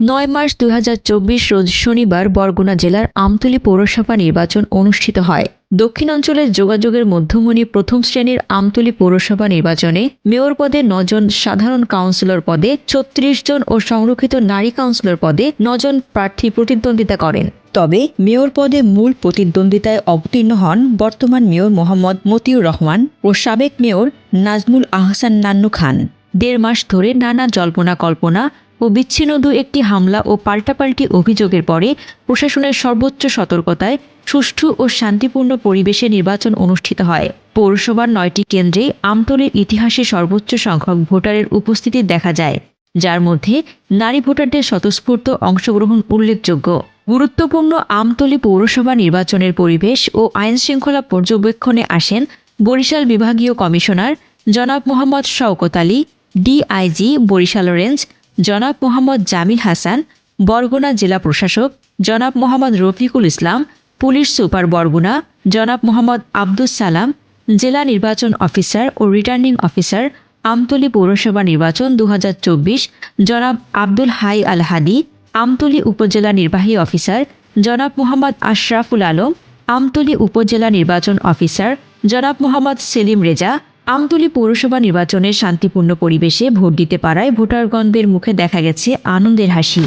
নয় মার্চ দুই হাজার চব্বিশ রোজ শনিবার বরগুনা জেলার আমতলী পৌরসভা নির্বাচন অনুষ্ঠিত হয়। দক্ষিণাঞ্চলের যোগাযোগের মধ্যমণি প্রথম শ্রেণির আমতলী পৌরসভা নির্বাচনে মেয়র পদে নজন সাধারণ কাউন্সিলর পদে ছত্রিশ জন ও সংরক্ষিত নারী কাউন্সিলর পদে নজন প্রার্থী প্রতিদ্বন্দ্বিতা করেন। তবে মেয়র পদে মূল প্রতিদ্বন্দ্বিতায় অবতীর্ণ হন বর্তমান মেয়র মোহাম্মদ মতিউর রহমান ও সাবেক মেয়র নাজমুল আহসান নান্নু খান। দেড় মাস ধরে নানা জল্পনা কল্পনা ও বিচ্ছিন্ন দু একটি হামলা ও পাল্টাপাল্টি অভিযোগের পরে প্রশাসনের সর্বোচ্চ সতর্কতায় সুষ্ঠু ও শান্তিপূর্ণ পরিবেশে নির্বাচন অনুষ্ঠিত হয়। পৌরসভার নয়টি কেন্দ্রে আমতলীর ইতিহাসে সর্বোচ্চ সংখ্যক ভোটারের উপস্থিতি দেখা যায়, যার মধ্যে নারী ভোটারদের স্বতঃস্ফূর্ত অংশগ্রহণ উল্লেখযোগ্য। গুরুত্বপূর্ণ আমতলী পৌরসভা নির্বাচনের পরিবেশ ও আইন শৃঙ্খলা পর্যবেক্ষণে আসেন বরিশাল বিভাগীয় কমিশনার জনাব মোহাম্মদ শওকত আলী, ডিআইজি বরিশাল রেঞ্জ জনাব মোহাম্মদ জামিল হাসান, বরগুনা জেলা প্রশাসক, জনাব মোহাম্মদ রফিকুল ইসলাম, পুলিশ সুপার বরগুনা, জনাব মোহাম্মদ আব্দুস সালাম, জেলা নির্বাচন অফিসার ও রিটার্নিং অফিসার, আমতলী পৌরসভা নির্বাচন দু হাজার চব্বিশ, জনাব আব্দুল হাই আল হাদি আমতলী উপজেলা নির্বাহী অফিসার, জনাব মোহাম্মদ আশরাফুল আলম, আমতলী উপজেলা নির্বাচন অফিসার, জনাব মোহাম্মদ সেলিম রেজা আমতলী পৌরসভা নির্বাচনের শান্তিপূর্ণ পরিবেশে ভোট দিতে পারায় ভোটারগণদের মুখে দেখা গেছে আনন্দের হাসি।